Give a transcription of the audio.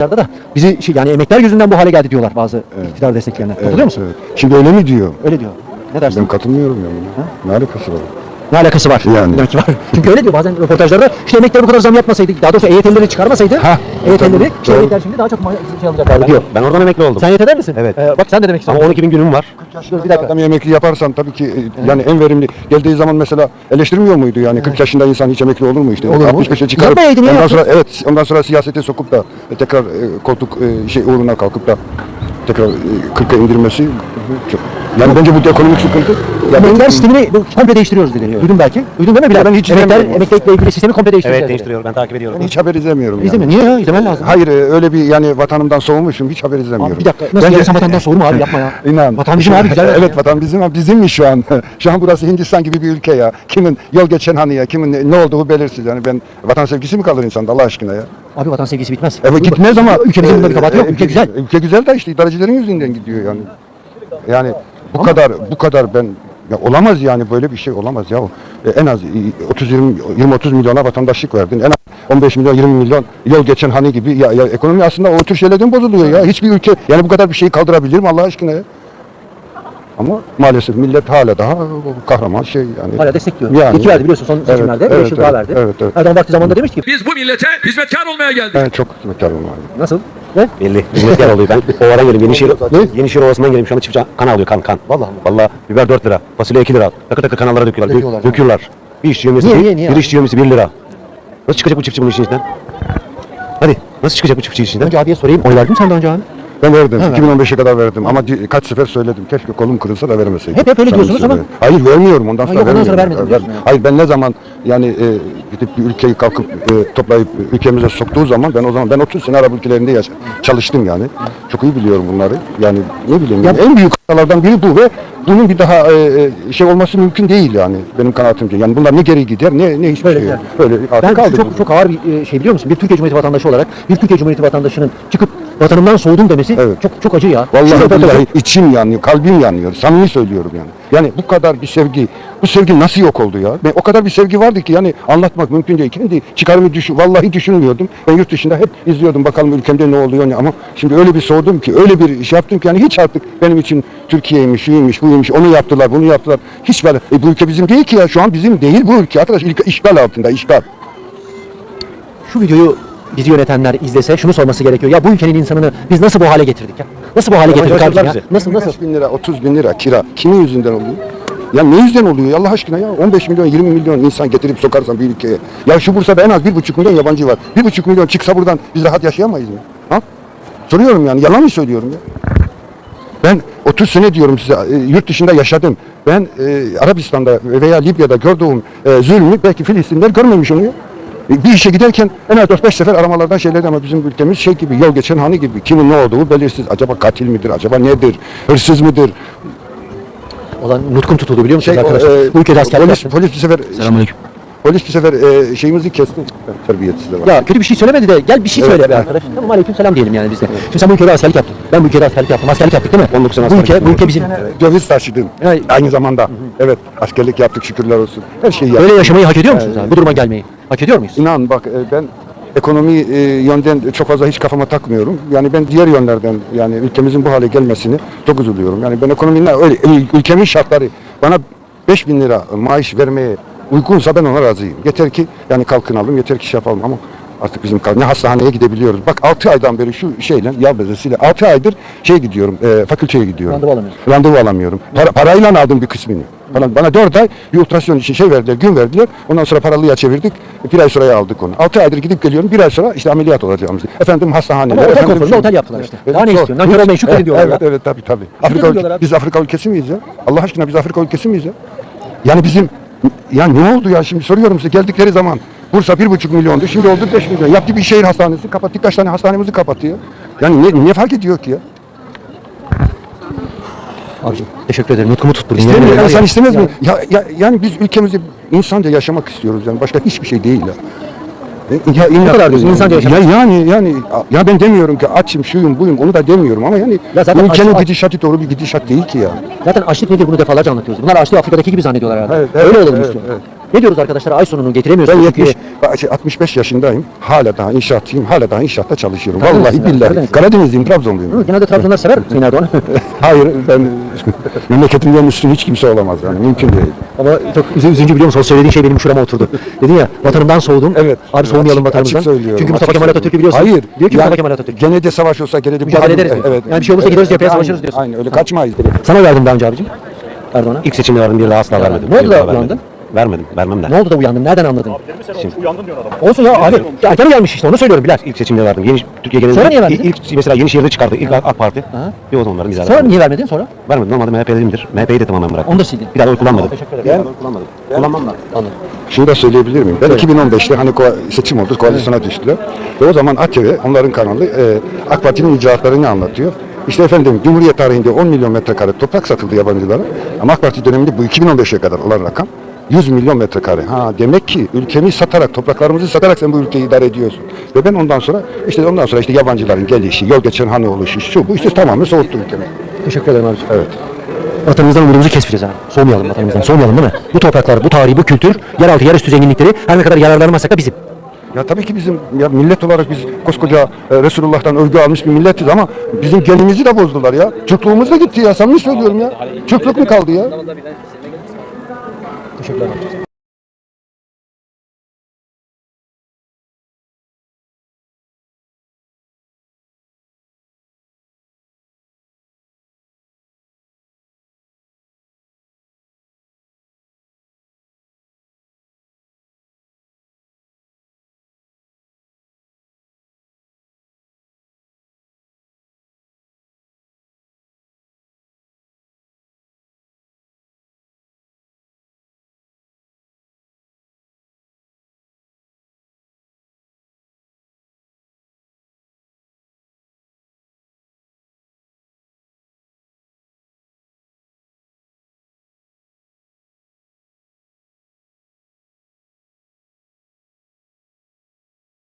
da bizi şey, yani emekler yüzünden bu hale geldi diyorlar bazı iktidar destekleyenler. Katılıyor musun? Evet. Şimdi öyle mi diyor? Öyle diyor. Ne dersin? Ben katılmıyorum yani. Ne alakası var? Ne alakası var? Yani. Demek ki var. Çünkü öyle diyor bazen röportajlarda işte emekler bu kadar zam yapmasaydı, daha doğrusu EYT'lileri çıkarmasaydı, Ha, EYT'lileri işte doğru. emekler şimdi daha çok şey alacaklardı diyor. Ben oradan emekli oldum. Sen EYT'den misin? Evet. Ee, bak sen de demek Ama istiyorsun. 12 bin günüm var. Dur bir dakika. Adam emekli yaparsan tabii ki e, yani en verimli geldiği zaman mesela eleştirmiyor muydu yani 40 yaşında insan hiç emekli olur mu işte? Olur mu? 65'e çıkarıp Yapmayaydı, niye ondan yaptın? sonra evet ondan sonra siyasete sokup da e, tekrar e, koltuk e, şey uğruna kalkıp da tekrar e, 40'a indirmesi çok. Yani bence bu da ekonomik sıkıntı. Ya Emekler ben, sistemini bu- komple değiştiriyoruz dedi. Duydun belki. Duydun değil mi Bilal? Ben hiç Emekler, emeklilikle ilgili sistemi komple değiştireceğiz. Evet değiştiriyor. Ben takip ediyorum. ben hiç haber izlemiyorum. yani. İzlemiyor. Niye ya? İzlemen lazım. Hayır e, öyle bir yani vatanımdan soğumuşum hiç haber izlemiyorum. Abi bir dakika. Nasıl Bence- yarı vatandan sorma abi yapma ya. İnan. Vatan bizim abi güzel. evet vatan bizim ama bizim mi şu an? şu an burası Hindistan gibi bir ülke ya. Kimin yol geçen hani ya, kimin ne, ne olduğu belirsiz. Yani ben vatan sevgisi mi kalır insanda Allah aşkına ya? Abi vatan sevgisi bitmez. Evet gitmez ama. Ülkemizin bunda bir kabahati yok. e, Ülke güzel. Ülke güzel de işte idarecilerin yüzünden gidiyor yani. Yani bu kadar bu kadar ben ya olamaz yani böyle bir şey olamaz ya. E, en az 30 20 20 30 milyona vatandaşlık verdin. En az 15 milyon 20 milyon yol geçen hani gibi ya, ya ekonomi aslında o tür şeylerden bozuluyor ya. Hiçbir ülke yani bu kadar bir şeyi kaldırabilir mi Allah aşkına ya? Ama maalesef millet hala daha kahraman şey yani. Hala destekliyor. Yani. Yetki verdi biliyorsun son Evet, seçimlerde. evet, 5 yıl daha evet, verdi. evet, evet. Erdoğan vakti zamanında demiş ki Biz bu millete hizmetkar olmaya geldik. Ben çok hizmetkarım abi. nasıl? Ne? Belli. Hizmetkar oluyor. Ben Ova'dan geliyorum. Yenişehir, Yenişehir Ovası'ndan geliyorum. Şu anda çiftçi kan alıyor. Kan kan. Vallahi Vallahi biber 4 lira. Fasulye 2 lira. Takır takır kanallara döküyorlar. Döküyorlar. Dö- Döküyorlar. Bir işçi yömesi, Niye, bir, niye, niye bir işçi yömesi 1 lira. Nasıl çıkacak bu çiftçi bunun işin içinden? Hadi. Nasıl çıkacak bu çiftçi işinden? Önce abiye sorayım. Oy verdin mi sen daha önce abi? Ben verdim. Evet. 2015'e kadar verdim ama di- kaç sefer söyledim. Keşke kolum kırılsa da vermeseydim. Hep- hep öyle diyorsunuz ama- söylüyorum. Hayır vermiyorum ondan sonra yok, ondan sonra vermiyorum. vermedim diyorsun yani. Hayır ben ne zaman yani e, gidip bir ülkeyi kalkıp e, toplayıp ülkemize soktuğu zaman ben o zaman ben 30 sene Arap ülkelerinde yaşadım. Çalıştım yani. Çok iyi biliyorum bunları. Yani ne bileyim yani en büyük hatalardan biri bu ve bunun bir daha e, e, şey olması mümkün değil yani benim kanaatimce. Yani bunlar ne geri gider ne ne hiçbir Böyle şey. gider. Böyle artık Ben kaldı. çok çok ağır bir e, şey biliyor musun? Bir Türkiye Cumhuriyeti vatandaşı olarak bir Türkiye Cumhuriyeti vatandaşının çıkıp vatanımdan soğudum demesi Evet. çok çok acı ya. Şu Vallahi röportajı- billahi içim yanıyor, kalbim yanıyor. Samimi söylüyorum yani. Yani bu kadar bir sevgi, bu sevgi nasıl yok oldu ya? Ben, o kadar bir sevgi vardı ki yani anlatmak mümkün değil. Kendi çıkarımı düşün, vallahi düşünmüyordum. Ben yurt dışında hep izliyordum bakalım ülkemde ne oluyor ne ama şimdi öyle bir soğudum ki, öyle bir şey yaptım ki yani hiç artık benim için Türkiye'ymiş, şuymuş, buymuş, onu yaptılar, bunu yaptılar. Hiç böyle, e, bu ülke bizim değil ki ya şu an bizim değil bu ülke arkadaş. İşgal altında, işgal. Şu videoyu bizi yönetenler izlese şunu sorması gerekiyor. Ya bu ülkenin insanını biz nasıl bu hale getirdik ya? Nasıl bu hale getirdik kardeşim ya? Nasıl nasıl? 25 bin lira, 30 bin lira kira kimin yüzünden oluyor? Ya ne yüzden oluyor ya Allah aşkına ya? 15 milyon, 20 milyon insan getirip sokarsan bir ülkeye. Ya şu Bursa'da en az 1,5 milyon yabancı var. 1,5 milyon çıksa buradan biz rahat yaşayamayız mı? Ha? Soruyorum yani yalan mı söylüyorum ya? Ben 30 sene diyorum size e, yurt dışında yaşadım. Ben e, Arabistan'da veya Libya'da gördüğüm e, zulmü belki Filistinler görmemiş onu ya. E, Bir işe giderken en az 4-5 sefer aramalardan şeylerdi ama bizim ülkemiz şey gibi yol geçen hani gibi kimin ne olduğu belirsiz. Acaba katil midir? Acaba nedir? Hırsız mıdır? Olan nutkum tutuldu biliyor musunuz Şey, arkadaşlar? e, bu ülkede askerlik polis, polis bir sefer Selamünaleyküm. polis bir sefer e, şeyimizi kesti. Terbiyesiz de var. Ya kötü bir şey söylemedi de gel bir şey Evet, söyle be evet. arkadaş. Tamam aleyküm selam diyelim yani biz de. Şimdi sen bu ülkede askerlik yaptın. Ben bu ülkede askerlik yaptım. Askerlik yaptık değil mi? 19 sene bu ülke, askerlik bu ülke bizim. Döviz taşıdım. Evet. Aynı zamanda. Evet askerlik yaptık şükürler olsun. Her şeyi yaptık. Böyle yaşamayı hak ediyor musunuz abi? Bu duruma gelmeyi. Hak ediyor muyuz? İnan bak e, ben ekonomi e, yönden çok fazla hiç kafama takmıyorum. Yani ben diğer yönlerden yani ülkemizin bu hale gelmesini çok üzülüyorum. Yani ben ekonominin öyle ül- ülkemin şartları bana 5000 lira maaş vermeye uygunsa ben ona razıyım. Yeter ki yani kalkınalım, yeter ki şey yapalım ama artık bizim ne hastaneye gidebiliyoruz. Bak 6 aydan beri şu şeyle yağ bezesiyle 6 aydır şey gidiyorum, e, fakülteye gidiyorum. Randevu alamıyorsun. Randevu alamıyorum. Para, parayla aldım bir kısmını. Bana, bana 4 ay bir ultrason için şey verdiler, gün verdiler. Ondan sonra paralıya çevirdik. Bir ay sonraya aldık onu. 6 aydır gidip geliyorum. Bir ay sonra işte ameliyat olacağımız. Efendim hastahaneler. Ama otel efendim şu- otel yaptılar işte. Daha ne istiyorsun? Nankör olmayın, şükrediyorlar Evet, evet tabii tabii. Afrika, biz Afrika ülkesi miyiz ya? Allah aşkına biz Afrika ülkesi miyiz ya? Yani bizim ya ne oldu ya şimdi soruyorum size geldikleri zaman Bursa bir buçuk milyondu şimdi oldu 5 milyon. Yaptı bir şehir hastanesi kapattık kaç tane hastanemizi kapattı ya. Yani ne, niye fark ediyor ki ya? Abicim teşekkür ederim. Nutkumu tutturdun. İstemiyor Yemin yani ederim. sen istemez mi? Ya, ya, yani biz ülkemizde insanca yaşamak istiyoruz yani başka hiçbir şey değil ya. E, Ya, illa- kadar diyorsun, insanca yaşamak? Ya yani yani ya ben demiyorum ki açım şuyum buyum onu da demiyorum ama yani Ya zaten ülkenin aç- gidişatı doğru bir gidişat değil ki ya. Zaten açlık nedir bunu defalarca anlatıyoruz. Bunlar açlığı Afrika'daki gibi zannediyorlar herhalde. Evet, Öyle evet, olalım evet, istiyorum. evet. Ne diyoruz arkadaşlar? Ay sonunu getiremiyoruz. Ben Çünkü- 70, bak, şey, 65 yaşındayım. Hala daha inşaatçıyım. Hala daha inşaatta çalışıyorum. Karadeniz Vallahi billahi. Karadeniz mi? Karadenizliyim, Trabzonluyum. Hı, Genelde Trabzonlar sever Sayın Erdoğan. Hayır ben memleketimden üstün hiç kimse olamaz yani mümkün değil. Ama çok üzü- üzüncü biliyor musun? O söylediğin şey benim şurama oturdu. Dedin ya vatanımdan soğudum. Evet. Abi soğumayalım vatanımızdan. Çünkü Mustafa Kemal Atatürk'ü biliyorsun. Hayır. Diyor ki Mustafa Kemal Atatürk. Gene de savaş olsa gene de Mücadele ederiz. Evet. Yani bir şey olursa gideriz cepheye savaşırız diyorsun. Aynen öyle kaçmayız. Sana verdim daha önce abicim. Erdoğan'a. İlk seçimde vardım bir daha asla vermedim. Ne oldu da uyandın? Vermedim. Vermem de. Ne oldu da uyandın? Nereden anladın? Şimdi, Olsun ya abi. Ya erken gelmiş işte onu söylüyorum Bilal. ilk seçimde verdim. Yeni, Türkiye genelinde Sonra niye ilk, vermedin? ilk mesela Yenişehir'de çıkardı. İlk AK Parti. Aha. Bir o zamanların izahı. Sonra niye vermedin sonra? Vermedim. Normalde MHP'liyimdir. MHP'yi de tamamen bıraktım. Onu da sildin. Bir daha da oy kullanmadım. Teşekkür ederim. Bir daha da oy kullanmadım. Kullanmam da. Anladım. Şunu da söyleyebilir miyim? Ben 2015'te hani ko- seçim oldu, koalisyona düştüler. Ve o zaman ATV, onların kanalı e, AK Parti'nin icraatlarını anlatıyor. İşte efendim Cumhuriyet tarihinde 10 milyon metrekare toprak satıldı yabancılara. Ama AK Parti döneminde bu 2015'e kadar olan rakam 100 milyon metrekare. Ha demek ki ülkemizi satarak, topraklarımızı satarak sen bu ülkeyi idare ediyorsun. Ve ben ondan sonra işte ondan sonra işte yabancıların gelişi, yol geçen hani oluşu, şu bu işte tamamen soğuttu ülkemi. Teşekkür ederim abicim. Evet. Vatanımızdan umudumuzu kesmeyeceğiz abi. Soğumayalım vatanımızdan. Soğumayalım değil mi? Bu topraklar, bu tarihi, bu kültür, yeraltı, yerüstü zenginlikleri her ne kadar yararlanamazsak da bizim. Ya tabii ki bizim ya millet olarak biz koskoca e, Resulullah'tan övgü almış bir milletiz ama bizim genimizi de bozdular ya. Türklüğümüz de gitti ya. Samimi söylüyorum ya. Türklük mü kaldı ya? Teşekkürler.